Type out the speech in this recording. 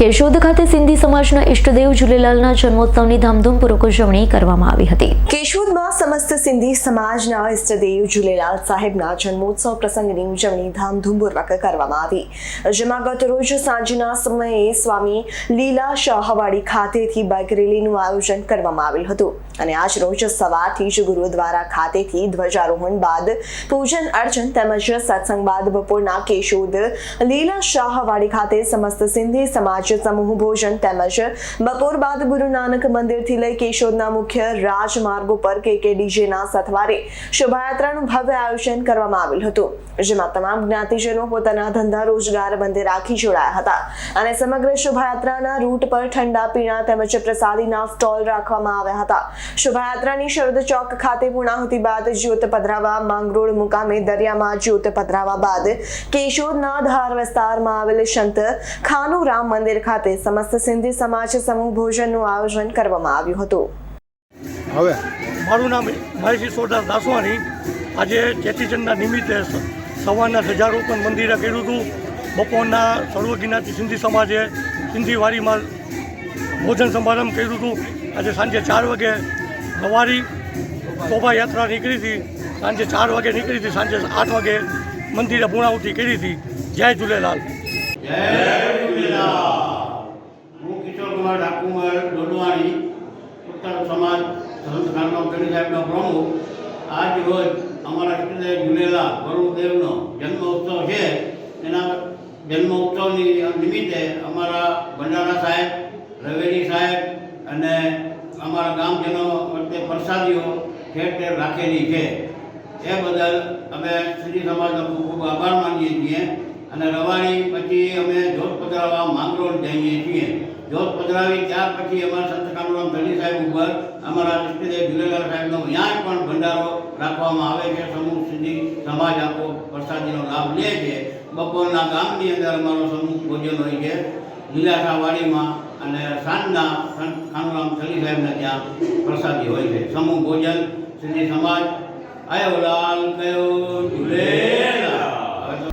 કેશોદ ખાતે સિંધી સમાજના ઈષ્ટદેવ ઝૂલેલાલના જન્મોત્સવની ધામધૂમપૂર્વક ઉજવણી કરવામાં આવી હતી. કેશોદમાં સમસ્ત સિંધી સમાજના ઇષ્ટદેવ ઝૂલેલાલ સાહેબના જન્મોત્સવ પ્રસંગની ઉજવણી ધામધૂમપૂર્વક કરવામાં આવી જેમાં ગત રોજ સાંજના સમયે સ્વામી લીલા શાહવાડી ખાતેથી બાઇક રેલીનું આયોજન કરવામાં આવેલ હતું અને આજ રોજ સવારથી જ ગુરુદ્વારા ખાતેથી ધ્વજારોહણ બાદ પૂજન અર્ચન તેમજ સત્સંગ બાદ બપોરના કેશોદ લીલા શાહવાડી ખાતે સમસ્ત સિંધી સમાજ સમૂહ ભોજન તેમજ બપોર બાદ ગુરુ નાનક મંદિરથી લઈ કેશોદના મુખ્ય રાજમાર્ગો પર કેકે ડીજેના સથવારે શોભાયાત્રાનું ભવ્ય આયોજન કરવામાં આવેલ હતું, જેમાં તમામ જ્ઞાતિજનો પોતાના ધંધા રોજગાર બંધે રાખી જોડાયા હતા અને સમગ્ર શોભાયાત્રાના રૂટ પર ઠંડા પીણા તેમજ પ્રસાદીના સ્ટોલ રાખવામાં આવ્યા હતા. શોભાયાત્રાની શરદ ચોક ખાતે પૂર્ણાહુતિ બાદ જ્યોત પધરાવા માંગરોળ મુકામે દરિયામાં જ્યોત પધરાવા બાદ કેશોદના ધાર વિસ્તારમાં આવેલ સંત ખાનુરામ મંદિર ખાતે સમસ્ત સિંધી સમાજ સમૂહ ભોજનનું આયોજન કરવામાં આવ્યું હતું. હવે મારું નામ મહેશી સોદાસ દાસવાણી. આજે ચેતીચંદના નિમિત્તે સવારના ધજારોપણ મંદિરે કર્યું હતું. બપોરના સર્વજ્ઞાતિ સિંધી સમાજે સિંધી વાડીમાં ભોજન સમારંભ કર્યું હતું. આજે સાંજે ચાર વાગે સવારી શોભાયાત્રા નીકળી હતી. સાંજે ચાર વાગે નીકળી હતી, સાંજે આઠ વાગે મંદિરે પૂર્ણાહુતિ કરી હતી. જય ઝૂલેલાલ. હું સંત ખાનનો ગણી સાહેબનો પ્રમુખ. આજ રોજ અમારા ઈષ્ટદેવ ઝૂલેલા ગુરુદેવનો જન્મ ઉત્સવ છે. એના જન્મ ઉત્સવની નિમિત્તે અમારા ભંડારા સાહેબ, રવેરી સાહેબ અને અમારા ગામજનો વચ્ચે પ્રસાદીઓ ઠેર ઠેર રાખેલી છે. એ બદલ અમે શ્રી સમાજનો ખૂબ ખૂબ આભાર માનીએ છીએ. અને રવાડી પછી અમે જોત પધરાવવા માંગરોળ જઈએ છીએ. જોત પધરાવી ત્યાર પછી અમારા સંત કામરામ ધણી સાહેબ ઉપર અમારા ઇષ્ટદેવ ઝૂલેલાલ સાહેબનો ત્યાં પણ ભંડારો રાખવામાં આવે છે. સમૂહ સુધી સમાજ આખો પ્રસાદીનો લાભ લે છે. બપોરના ગામની અંદર અમારો સમૂહ ભોજન હોય છે. લીલાશાવાડીમાં અને સાંજના સંત ખાનુરામ ધણી સાહેબના ત્યાં પ્રસાદી હોય છે. સમૂહ ભોજન સુધી સમાજ, આયો લાલ કયો ઝૂલેલાલ